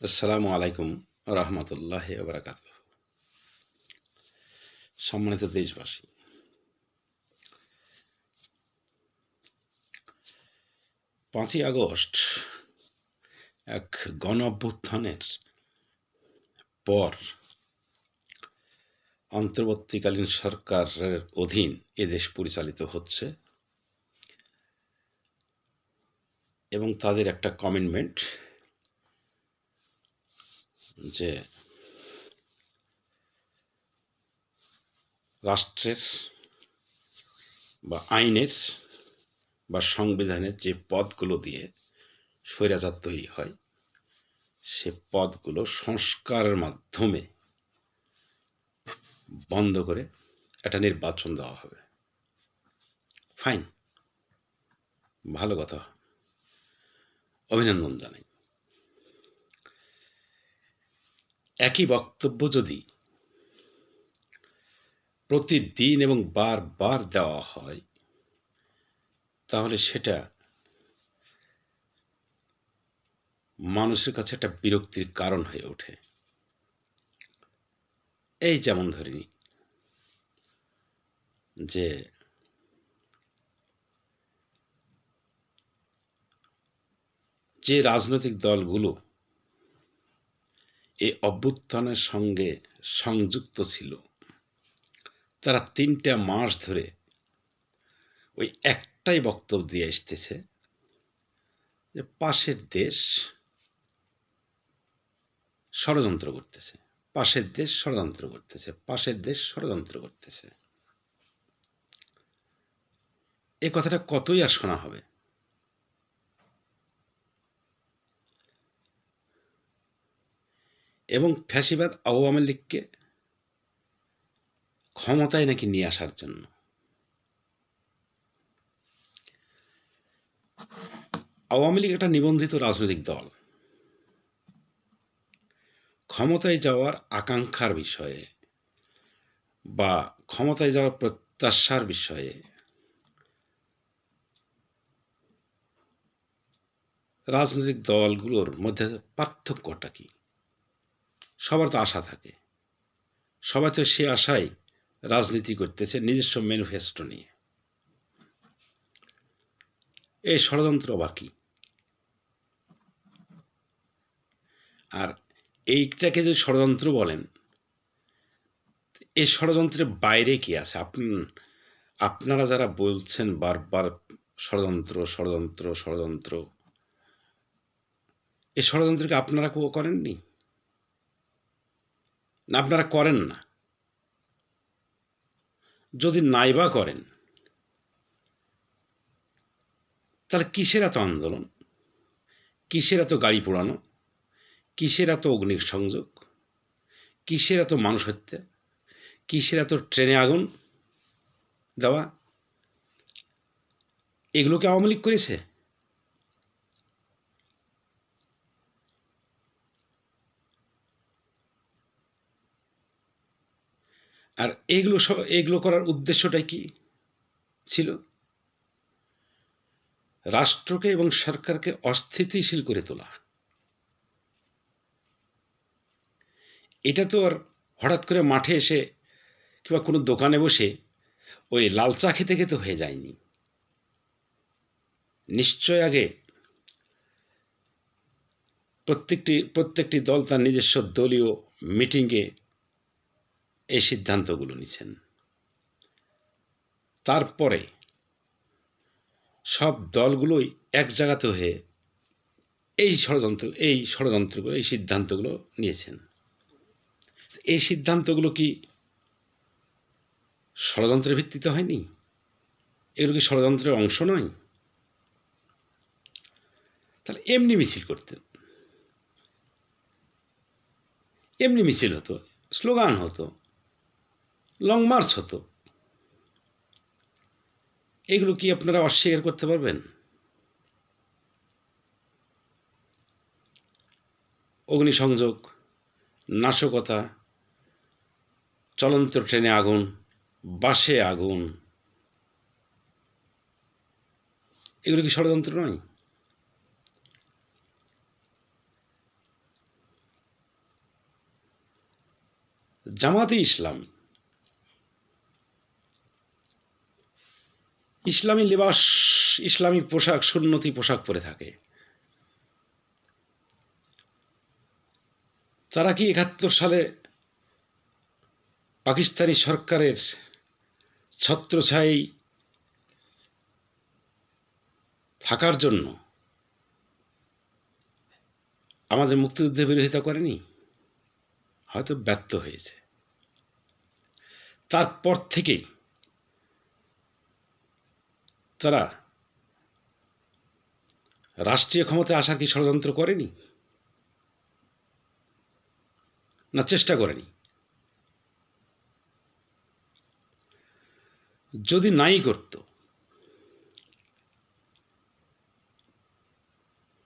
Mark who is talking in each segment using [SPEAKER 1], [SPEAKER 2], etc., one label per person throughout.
[SPEAKER 1] আসসালামু আলাইকুম রহমতুল্লাহ বারাকাত সম্মানিত দেশবাসী, পাঁচই আগস্ট এক গণ অভ্যুত্থানের পর অন্তর্বর্তীকালীন সরকারের অধীন এদেশ পরিচালিত হচ্ছে এবং তাদের একটা কমিটমেন্ট যে রাষ্ট্রের বা আইনের বা সংবিধানের যে পদগুলো দিয়ে স্বৈরাচার তৈরি হয়, সে পদগুলো সংস্কারের মাধ্যমে বন্ধ করে একটা নির্বাচন দেওয়া হবে। ফাইন। ভালো কথা। অভিনন্দন জানাই। একই বক্তব্য যদি প্রতিদিন এবং বারবার দেওয়া হয়, তাহলে সেটা মানুষের কাছে একটা বিরক্তির কারণ হয়ে ওঠে। এই যেমন ধরি যে যে রাজনৈতিক দলগুলো এই অভ্যুত্থানের সঙ্গে সংযুক্ত ছিল। তারা তিনটা মাস ধরে ওই একটাই বক্তব্য দিয়ে আসতেছে যে পাশের দেশ ষড়যন্ত্র করতেছে। পাশের দেশ ষড়যন্ত্র করতেছে। পাশের দেশ ষড়যন্ত্র করতেছে। এ কথাটা কতই আর শোনা হবে? এবং ফ্যাসিবাদ আওয়ামী লীগকে ক্ষমতায় নাকি নিয়ে আসার জন্য। আওয়ামী লীগ একটা নিবন্ধিত রাজনৈতিক দল। ক্ষমতায় যাওয়ার আকাঙ্ক্ষার বিষয়ে বা ক্ষমতায় যাওয়ার প্রত্যাশার বিষয়ে রাজনৈতিক দলগুলোর মধ্যে পার্থক্যটা কি? সবার তো আশা থাকে। সবাই তো সে আশায় রাজনীতি করতেছে নিজস্ব ম্যানিফেস্টো নিয়ে। এই ষড়যন্ত্র আবার কি? আর এইটাকে যদি ষড়যন্ত্র বলেন, এই ষড়যন্ত্রের বাইরে কি আছে? আপনি, আপনারা যারা বলছেন বারবার ষড়যন্ত্র ষড়যন্ত্র ষড়যন্ত্র, এই ষড়যন্ত্রকে আপনারা করেননি? না, আপনারা করেন না। যদি নাইবা করেন, তাহলে কিসের এত আন্দোলন? কিসের এত গাড়ি পোড়ানো? কিসের এত অগ্নি সংযোগ কিসের এত মানুষ হত্যা? কিসের এত ট্রেনে আগুন দেওয়া? এগুলোকে আওয়ামী লীগ করেছে? আর এগুলো এগুলো করার উদ্দেশ্যটাই কি ছিল? রাষ্ট্রকে এবং সরকারকে অস্থিতিশীল করে তোলা। এটা তো আর হঠাৎ করে মাঠে এসে কিংবা কোনো দোকানে বসে ওই লাল চা খেতে খেতে হয়ে যায়নি। নিশ্চয় আগে প্রত্যেকটি প্রত্যেকটি দল তার নিজস্ব দলীয় মিটিংয়ে এই সিদ্ধান্তগুলো নিছেন। তারপরে সব দলগুলোই এক জায়গাতে হয়ে এই ষড়যন্ত্র, এই ষড়যন্ত্রগুলো, এই সিদ্ধান্তগুলো নিয়েছেন। এই সিদ্ধান্তগুলো কি ষড়যন্ত্রের ভিত্তিতে হয়নি? এগুলো কি ষড়যন্ত্রের অংশ নয়? তাহলে এমনি মিছিল করতেন। এমনি মিছিল হতো, স্লোগান হতো লং মার্চ হতো। এগুলো কি আপনারা অস্বীকার করতে পারবেন? অগ্নিসংযোগ, নাশকতা, চলন্ত ট্রেনে আগুন, বাসে আগুন। এগুলো কি ষড়যন্ত্র নয়? জামাতে ইসলাম ইসলামী লেবাস, ইসলামী পোশাক, সুন্নতি পোশাক পরে থাকে। তারা কি একাত্তর সালে পাকিস্তানি সরকারের ছত্রছায়ী থাকার জন্য আমাদের মুক্তিযুদ্ধের বিরোধিতা করেনি? হয়তো ব্যর্থ হয়েছে। তারপর থেকেই তারা রাষ্ট্রীয় ক্ষমতায় আসার কি ষড়যন্ত্র করেনি? না, চেষ্টা করেনি। যদি নাই করত,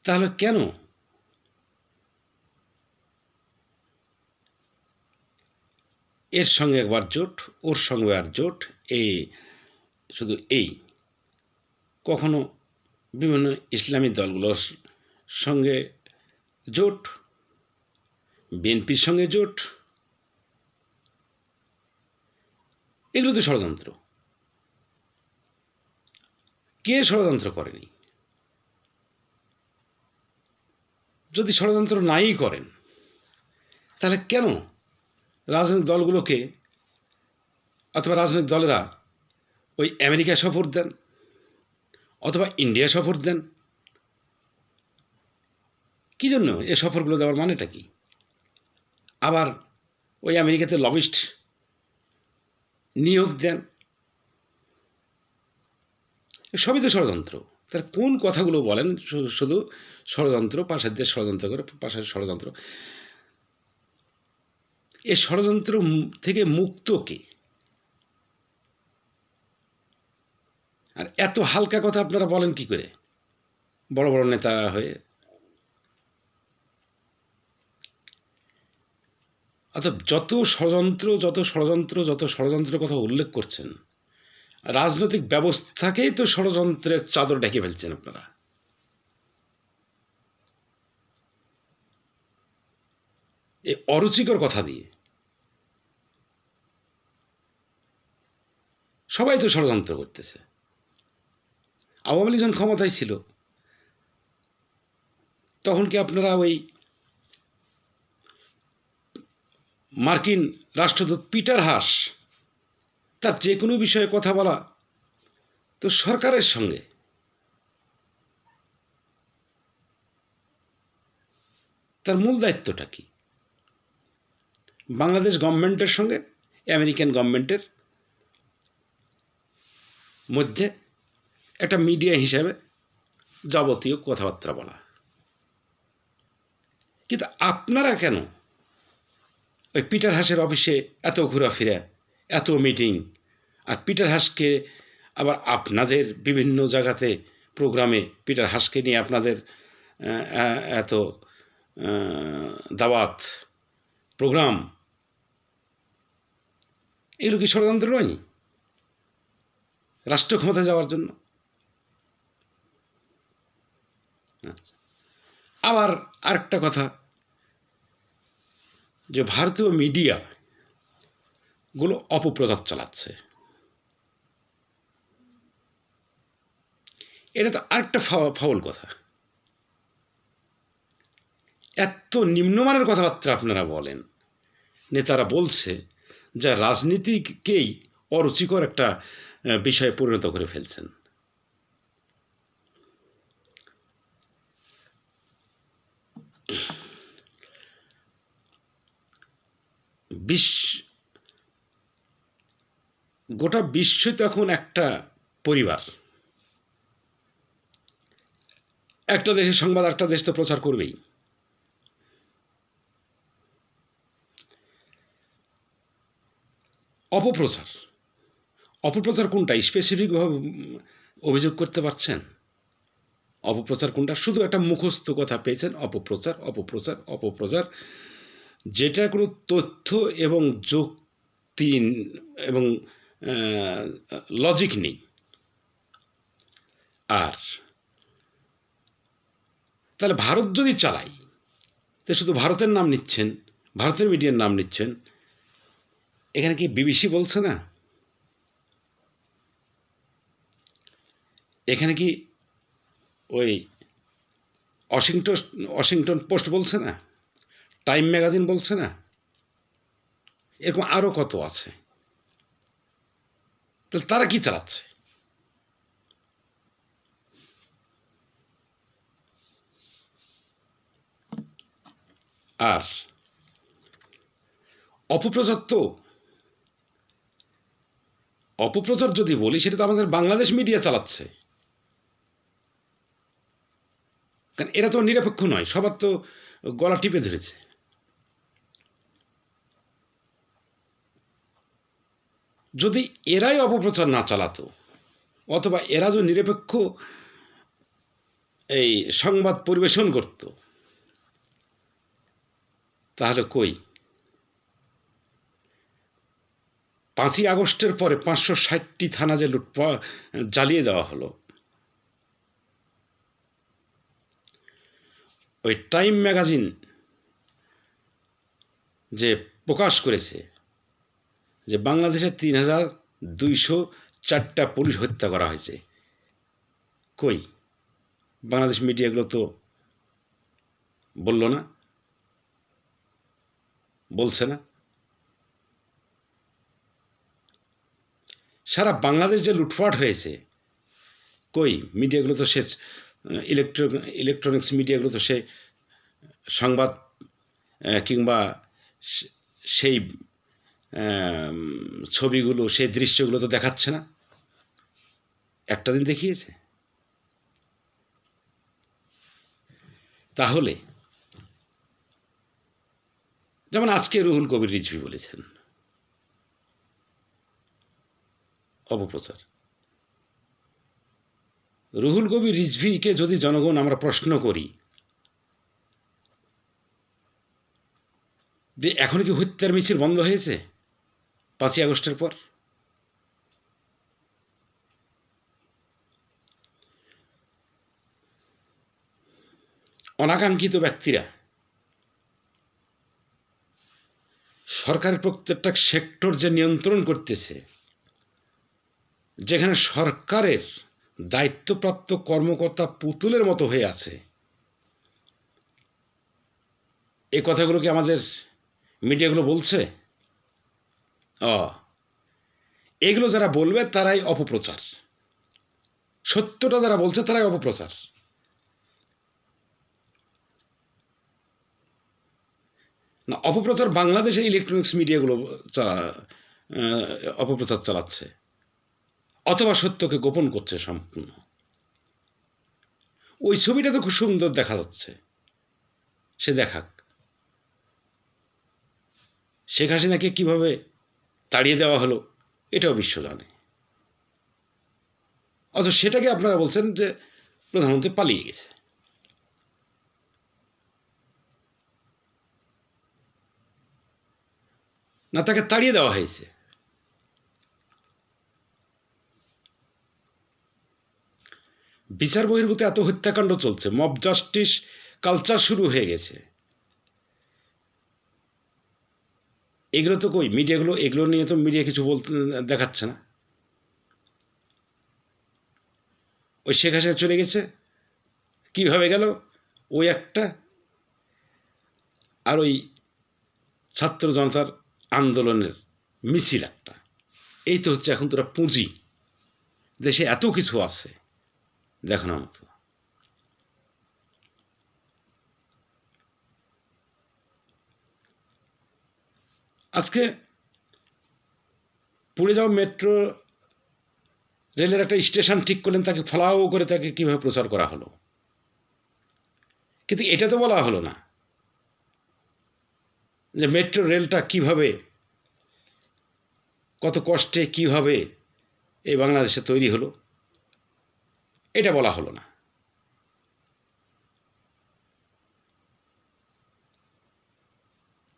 [SPEAKER 1] তাহলে কেন এর সঙ্গে একবার জোট, ওর সঙ্গে আর জোট, এই, শুধু এই কখনো বিভিন্ন ইসলামী দলগুলোর সঙ্গে জোট, বিএনপির সঙ্গে জোট, এগুলো তো ষড়যন্ত্র। কে ষড়যন্ত্র করেনি? যদি ষড়যন্ত্র নাই করেন, তাহলে কেন রাজনৈতিক দলগুলোকে অথবা রাজনৈতিক দলেরা ওই আমেরিকা সফর দেন? অথবা ইন্ডিয়া সফর দেন। কী জন্য? এ সফরগুলো দেওয়ার মানেটা কি? আবার ওই আমেরিকাতে লবিস্ট নিয়োগ দেন। সবই তো ষড়যন্ত্র। তার কোন কথাগুলো বলেন? শুধু ষড়যন্ত্র পাশের দেশ ষড়যন্ত্র করে পাশের ষড়যন্ত্র। এ ষড়যন্ত্র থেকে মুক্ত কে? আর এত হালকা কথা আপনারা বলেন কি করে? বড় বড় নেতা হয়ে। অর্থাৎ যত ষড়যন্ত্র যত ষড়যন্ত্র, যত ষড়যন্ত্রের কথা উল্লেখ করছেন, রাজনৈতিক ব্যবস্থাকেই তো ষড়যন্ত্রের চাদর ঢেকে ফেলছেন আপনারা। এই অরুচিকর কথা দিয়ে। সবাই তো ষড়যন্ত্র করতেছে। আওয়ামী লীগ যখন ক্ষমতায় ছিল, তখন কি আপনারা ওই মার্কিন রাষ্ট্রদূত পিটার হাস, তার যে কোনো বিষয়ে কথা বলা তো সরকারের সঙ্গে? তার মূল দায়িত্বটা কি? বাংলাদেশ গভর্নমেন্টের সঙ্গে, আমেরিকান গভর্নমেন্টের মধ্যে একটা মিডিয়া হিসাবে যাবতীয় কথাবার্তা বলা। কিন্তু আপনারা কেন ওই পিটার হাসের অফিসে এত ঘোরাফেরা, এত মিটিং, আর পিটার হাসকে আবার আপনাদের বিভিন্ন জায়গাতে প্রোগ্রামে পিটার হাসকে নিয়ে আপনাদের এত দাওয়াত, প্রোগ্রাম? এগুলো কি ষড়যন্ত্র নয়? রাষ্ট্র ক্ষমতা যাওয়ার জন্য? আবার আরেকটা কথা, যে ভারতীয় মিডিয়া গুলো অপপ্রচার চালাচ্ছে। এটা তো আরেকটা ফাউল কথা। এত নিম্নমানের কথাবার্তা আপনারা বলেন, নেতারা বলছে যা রাজনীতিকেই অরুচিকর একটা বিষয়ে পরিণত করে ফেলছেন। বিশ্ব গোটা বিশ্ব তো এখন একটা পরিবার। একটা দেশের সংবাদ, একটা দেশ তো প্রচার করবেই। অপপ্রচার। অপপ্রচার কোনটা? স্পেসিফিকভাবে অভিযোগ করতে পারছেন? অপপ্রচার কোনটা? শুধু একটা মুখস্থ কথা পেয়েছেন, অপপ্রচার অপপ্রচার অপপ্রচার। যেটা কোনো তথ্য এবং যুক্তি এবং লজিক নেই। আর তাহলে ভারত যদি চালাই তো শুধু ভারতের নাম নিচ্ছেন, ভারতের মিডিয়ার নাম নিচ্ছেন, এখানে কি বিবিসি বলছে না? এখানে কি ওই ওয়াশিংটন ওয়াশিংটন পোস্ট বলছে না? টাইম ম্যাগাজিন বলছে না? এরকম আরও কত আছে? তাহলে তারা কি চালাচ্ছে? আর অপপ্রচার তো, অপপ্রচার যদি বলি, সেটা তো আমাদের বাংলাদেশ মিডিয়া চালাচ্ছে। কারণ এরা তো নিরপেক্ষ নয়, সবার তো গলা টিপে ধরেছে। যদি এরাই অপপ্রচার না চালাতো, অথবা এরা যদি নিরপেক্ষ এই সংবাদ পরিবেশন করত, তাহলে কই? পাঁচই আগস্টের পরে পাঁচশো ষাটটি থানা যে লুট জ্বালিয়ে দেওয়া হলো, ওই টাইম ম্যাগাজিন যে প্রকাশ করেছে যে বাংলাদেশে তিন হাজার দুইশো চারটা পুলিশ হত্যা করা হয়েছে। কই? বাংলাদেশ মিডিয়াগুলো তো বলল না, বলছে না। সারা বাংলাদেশ যে লুটপাট হয়েছে, কই? মিডিয়াগুলো তো সে, ইলেকট্রো, ইলেকট্রনিক্স মিডিয়াগুলো তো সে সংবাদ কিংবা সেই ছবিগুলো, সেই দৃশ্যগুলো তো দেখাচ্ছে না। একটা দিন দেখিয়েছে। তাহলে, যেমন আজকে রুহুল কবির রিজভি বলেছেন, অপপ্রচার। রুহুল কবির রিজভিকে যদি জনগণ আমরা প্রশ্ন করি, যে এখন কি হত্যার মিছিল বন্ধ হয়েছে? পাঁচই আগস্টের পর। অনাকাঙ্ক্ষিত ব্যক্তিরা সরকারের প্রত্যেকটা সেক্টর যে নিয়ন্ত্রণ করতেছে, যেখানে সরকারের দায়িত্বপ্রাপ্ত কর্মকর্তা পুতুলের মতো হয়ে আছে এই কথাগুলো কি আমাদের মিডিয়াগুলো বলছে? এগুলো যারা বলবে তারাই অপপ্রচার। সত্যটা যারা বলছে তারাই অপপ্রচার। না, অপপ্রচার বাংলাদেশে ইলেকট্রনিক্স মিডিয়াগুলো অপপ্রচার চালাচ্ছে। অথবা সত্যকে গোপন করছে সম্পূর্ণ। ওই ছবিটা তো খুব সুন্দর দেখা যাচ্ছে। সে দেখাক। শেখ হাসিনাকে কীভাবে তাড়িয়ে দেওয়া হলো, এটাও বিশ্ব জানে। অথচ সেটাকে আপনারা বলছেন যে প্রধানমন্ত্রী পালিয়ে গেছে। না, তাকে তাড়িয়ে দেওয়া হয়েছে। বিচার বহির্ভূত এত হত্যাকাণ্ড চলছে মব জাস্টিস কালচার শুরু হয়ে গেছে। এগুলো তো কই? মিডিয়াগুলো এগুলো নিয়ে তো মিডিয়া কিছু বলতে দেখাচ্ছে না। ওই শেখ হাসিনা চলে গেছে। কীভাবে গেল? ওই একটা আর ওই ছাত্র জনতার আন্দোলনের মিছিল একটা। এই তো হচ্ছে এখন তোরা পুঁজি। দেশে এত কিছু আছে, দেখানোর মতো। আজকে পুড়ে যাওয়া মেট্রো রেলের একটা স্টেশন ঠিক করলেন, তাকে ফলাও করে তাকে কীভাবে প্রচার করা হলো? কিন্তু এটা তো বলা হলো না যে মেট্রো রেলটা কীভাবে, কত কষ্টে কীভাবে এই বাংলাদেশে তৈরি হলো। এটা বলা হলো না।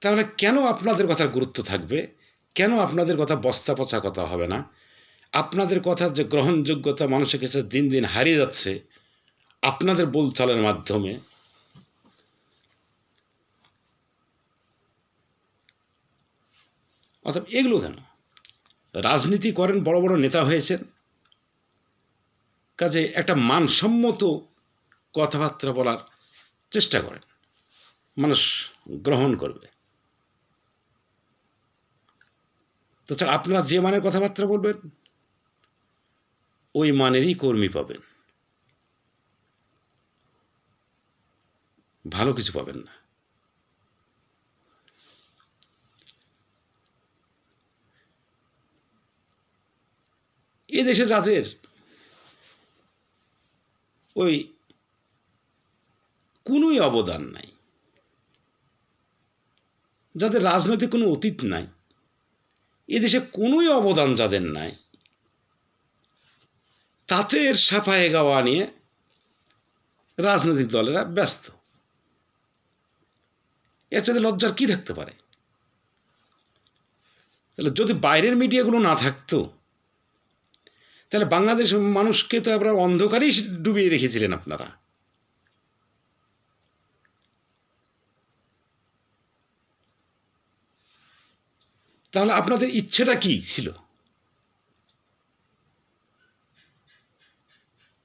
[SPEAKER 1] তাহলে কেন আপনাদের কথার গুরুত্ব থাকবে? কেন আপনাদের কথা বস্তা পচা কথা হবে না? আপনাদের কথার যে গ্রহণযোগ্যতা মানুষের কাছে দিন দিন হারিয়ে যাচ্ছে, আপনাদের বোলচালের মাধ্যমে। অর্থাৎ এগুলো কেন? রাজনীতি করেন বড় বড় নেতা হয়েছেন। কাজে একটা মানসম্মত কথাবার্তা বলার চেষ্টা করেন। মানুষ গ্রহণ করবে। তাছাড়া আপনারা যে মানের কথাবার্তা বলবেন, ওই মানেরই কর্মী পাবেন। ভালো কিছু পাবেন না। এ দেশে যাদের ওই কোনোই অবদান নাই, যাদের রাজনৈতিক কোনো অতীত নাই এদেশে কোনোই অবদান যাদের নাই। তাদের সাফায়ে গাওয়া নিয়ে রাজনৈতিক দলেরা ব্যস্ত। এর সাথে লজ্জার কি থাকতে পারে? তাহলে যদি বাইরের মিডিয়াগুলো না থাকতো, তাহলে বাংলাদেশ মানুষকে তো আপনার অন্ধকারেই ডুবিয়ে রেখেছিলেন আপনারা। তাহলে আপনাদের ইচ্ছেটা কি ছিল?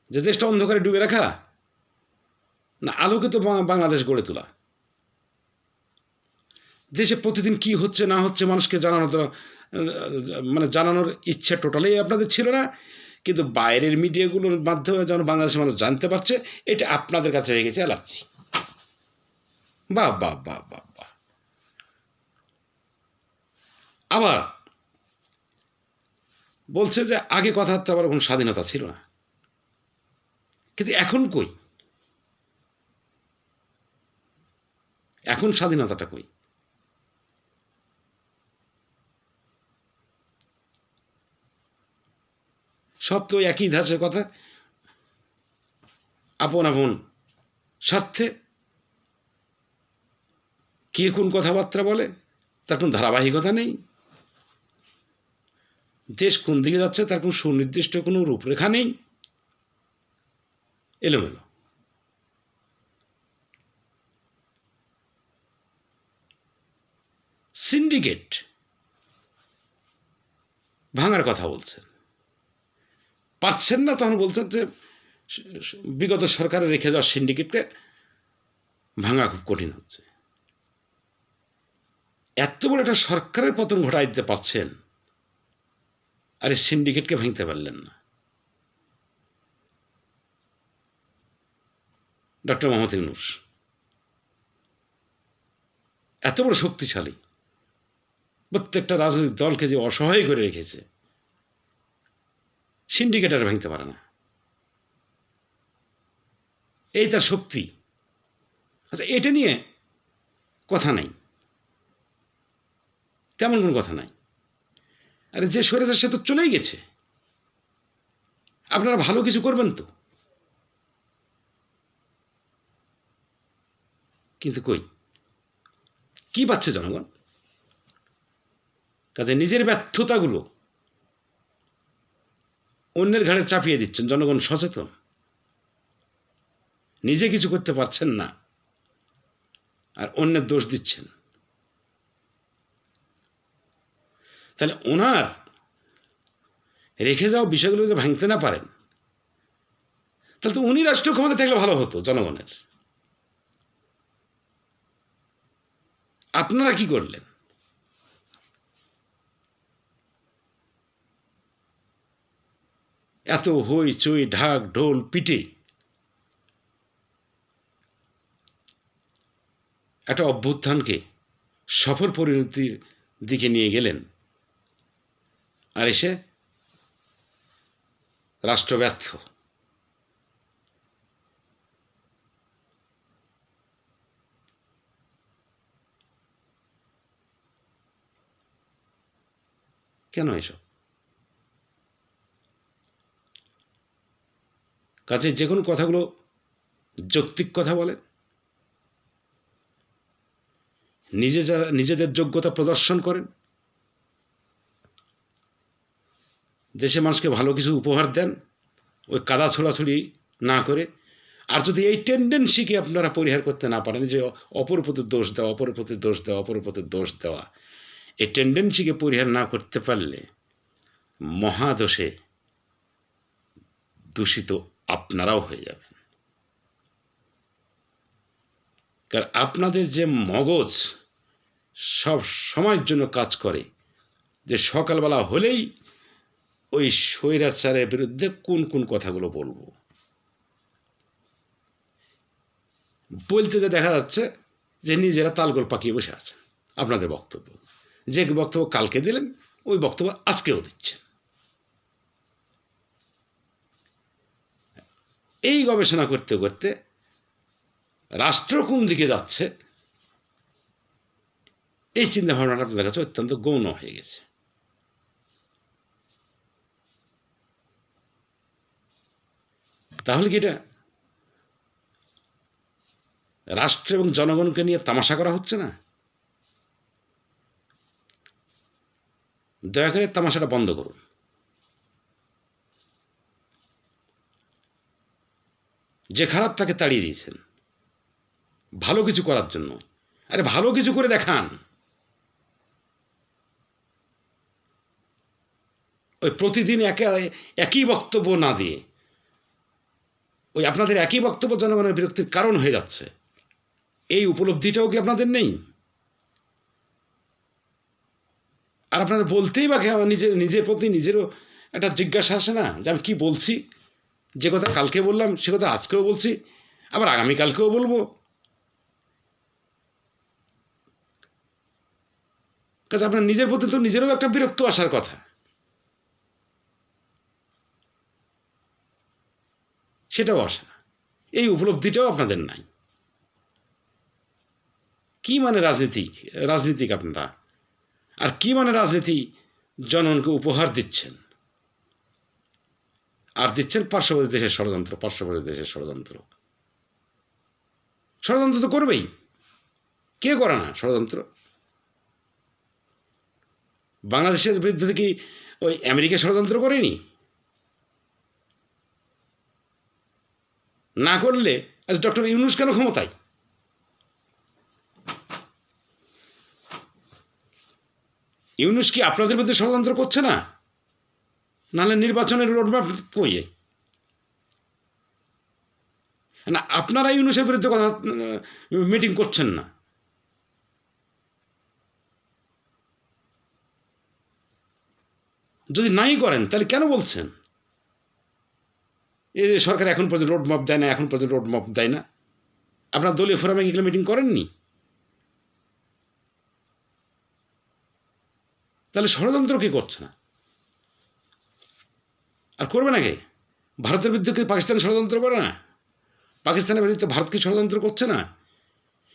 [SPEAKER 1] যে দেশটা অন্ধকারে ডুবে রাখা? না আলোকিত বা- বাংলাদেশ গড়ে তোলা। দেশে প্রতিদিন কি হচ্ছে, না হচ্ছে, মানুষকে জানানো মানে জানানোর ইচ্ছা টোটালি আপনাদের ছিল না। কিন্তু বাইরের মিডিয়াগুলোর মাধ্যমে যেন বাংলাদেশের মানুষ জানতে পারছে, এটা আপনাদের কাছে হয়ে গেছে অ্যালার্জি। বাহ বাহ বাহ বাহ বাহ। আবার বলছে যে আগে কথাবার্তা আবার কোনো স্বাধীনতা ছিল না। কিন্তু এখন কই? এখন স্বাধীনতাটা কই? সব তো একই ধাঁচের কথা। আপন আপন স্বার্থে কে কোন কথাবার্তা বলে, তার কোনো ধারাবাহিকতা নেই। দেশ কোন দিকে যাচ্ছে তার কোনো সুনির্দিষ্ট কোনো রূপরেখা নেই। এলোমেলো। সিন্ডিকেট ভাঙার কথা বলছেন। পাচ্ছেন না তখন বলছেন যে বিগত সরকারে রেখে যাওয়া সিন্ডিকেটকে ভাঙা খুব কঠিন হচ্ছে। এত বড় একটা সরকারের পতন ঘটাই দিতে পারছেন আর এই সিন্ডিকেটকে ভাঙতে পারলেন না। ডক্টর মোহাম্মদ ইউনুস, এত বড় শক্তিশালী, প্রত্যেকটা রাজনৈতিক দলকে যে অসহায় করে রেখেছে সিন্ডিকেট আর ভাঙতে পারে না। এই তার শক্তি। আচ্ছা এটা নিয়ে কথা নাই। তেমন কোনো কথা নাই। আরে যে সরেছে সে তো চলেই গেছে। আপনারা ভালো কিছু করবেন তো। কিন্তু কই? কি পাচ্ছে জনগণ? কাজে নিজের ব্যর্থতাগুলো অন্যের ঘাড়ে চাপিয়ে দিচ্ছেন, জনগণ সচেতন। নিজে কিছু করতে পারছেন না, আর অন্যের দোষ দিচ্ছেন। তাহলে ওনার রেখে যাওয়া বিষয়গুলো যদি ভাঙতে না পারেন, তাহলে তো উনি রাষ্ট্রীয় ক্ষমতা থাকলে ভালো হতো জনগণের। আপনারা কি করলেন? এত হই চই ঢাক ঢোল পিটে একটা অভ্যুত্থানকে সফর পরিণতির দিকে নিয়ে গেলেন। আর এসে রাষ্ট্র ব্যর্থ। কেন এসব? কাজে যে কোনো কথাগুলো যৌক্তিক কথা বলেন নিজে যারা, নিজেদের যোগ্যতা প্রদর্শন করেন। দেশে মানুষকে ভালো কিছু উপহার দেন, ওই কাদা ছোড়াছুড়ি না করে। আর যদি এই টেন্ডেন্সিকে আপনারা পরিহার করতে না পারেন, যে অপর প্রতি দোষ দেওয়া, অপর প্রতি দোষ দেওয়া, অপর প্রতি দোষ দেওয়া, এই টেন্ডেন্সিকে পরিহার না করতে পারলে মহাদোষে দূষিত আপনারাও হয়ে যাবেন। কারণ আপনাদের যে মগজ সব সময়ের জন্য কাজ করে, যে সকালবেলা হলেই ওই স্বৈরাচারের বিরুদ্ধে কোন কোন কথাগুলো বলব? বলতে যে দেখা যাচ্ছে যে নিজেরা তালগোল পাকিয়ে বসে আছেন আপনাদের বক্তব্য। যে বক্তব্য কালকে দিলেন, ওই বক্তব্য আজকেও দিচ্ছেন। এই গবেষণা করতে করতে রাষ্ট্র কোন দিকে যাচ্ছে, এই চিন্তা ভাবনাটা আপনাদের কাছে অত্যন্ত গৌণ হয়ে গেছে। তাহলে কি এটা? রাষ্ট্র এবং জনগণকে নিয়ে তামাশা করা হচ্ছে না? দয়া করে তামাশাটা বন্ধ করুন। যে খারাপ তাকে তাড়িয়ে দিয়েছেন, ভালো কিছু করার জন্য। আরে ভালো কিছু করে দেখান। ওই প্রতিদিন একে, একই বক্তব্য না দিয়ে ওই আপনাদের একই বক্তব্য জনগণের বিরক্তির কারণ হয়ে যাচ্ছে। এই উপলব্ধিটাও কি আপনাদের নেই? আর আপনাদের বলতেই বা আমার নিজের নিজের প্রতি নিজেরও একটা জিজ্ঞাসা আসে না যে আমি কী বলছি? যে কথা কালকে বললাম, সে কথা আজকেও বলছি, আবার আগামীকালকেও বলব। কাজে আপনার নিজের প্রতি তো নিজেরও একটা বিরক্ত আসার কথা। সেটাও আসে না। এই উপলব্ধিটাও আপনাদের নাই। কি মানে রাজনীতি রাজনীতিক আপনারা। আর কি মানে রাজনীতি? জনগণকে উপহার দিচ্ছেন। আর দিচ্ছেন পার্শ্ববর্তী দেশের ষড়যন্ত্র, পার্শ্ববর্তী দেশের ষড়যন্ত্র। ষড়যন্ত্র তো করবেই। কে করে না ষড়যন্ত্র? বাংলাদেশের বিরুদ্ধে কি ওই আমেরিকা ষড়যন্ত্র করেনি? না করলে আজ ডক্টর ইউনুস কেন ক্ষমতায়? ইউনুস কি আপনাদের মধ্যে ষড়যন্ত্র করছে না? নাহলে নির্বাচনের রোডম্যাপ কইয়ে না, আপনারা ইউনুসের বিরুদ্ধে কথা মিটিং করছেন না। যদি নাই করেন, তাহলে কেন বলছেন? এই যে সরকার এখন পর্যন্ত রোড ম্যাপ দেয় না, এখন পর্যন্ত রোড ম্যাপ দেয় না। আপনার দলীয় ফোরামে এগুলো মিটিং করেননি? তাহলে ষড়যন্ত্র কে করছে না? আর করবে না কে? ভারতের বিরুদ্ধে কি পাকিস্তান ষড়যন্ত্র করে না? পাকিস্তানের বিরুদ্ধে ভারত কি ষড়যন্ত্র করছে না?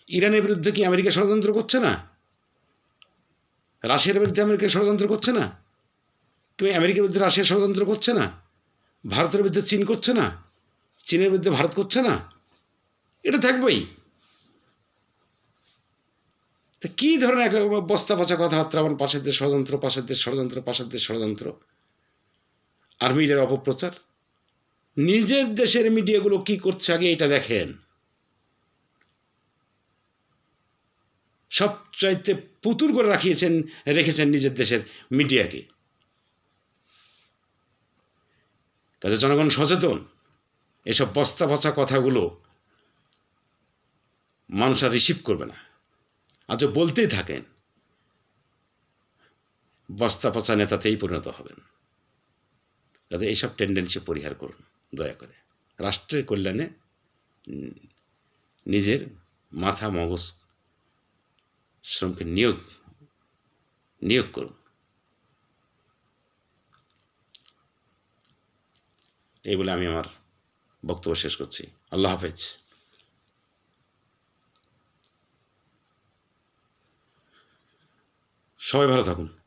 [SPEAKER 1] ইরানের বিরুদ্ধে কি আমেরিকা ষড়যন্ত্র করছে না? রাশিয়ার বিরুদ্ধে আমেরিকা ষড়যন্ত্র করছে না? কেউ আমেরিকার বিরুদ্ধে রাশিয়া ষড়যন্ত্র করছে না? ভারতের বিরুদ্ধে চীন করছে না? চীনের বিরুদ্ধে ভারত করছে না? এটা থাকবেই। তা কী ধরনের এক বস্তা পচা কথাবার্তা আমার পাশের দেশ ষড়যন্ত্র, পাশের দেশ ষড়যন্ত্র, পাশের দেশ ষড়যন্ত্র? আর মিডিয়ার অপপ্রচার? নিজের দেশের মিডিয়াগুলো কি করছে আগে এটা দেখেন। সবচাইতে পুতুর করে রাখিয়েছেন, রেখেছেন নিজের দেশের মিডিয়াকে। কাজে জনগণ সচেতন। এসব বস্তা পচা কথাগুলো মানুষ আর রিসিভ করবে না। আজ বলতেই থাকেন বস্তা পচা নেতাতেই পরিণত হবেন। কাজে এইসব টেন্ডেন্সি পরিহার করুন, দয়া করে। রাষ্ট্রের কল্যাণে নিজের মাথা মগজ শ্রমকে নিয়োগ নিয়োগ করুন। এই বলে আমি আমার বক্তব্য শেষ করছি। আল্লাহ হাফেজ। সবাই ভালো থাকুন।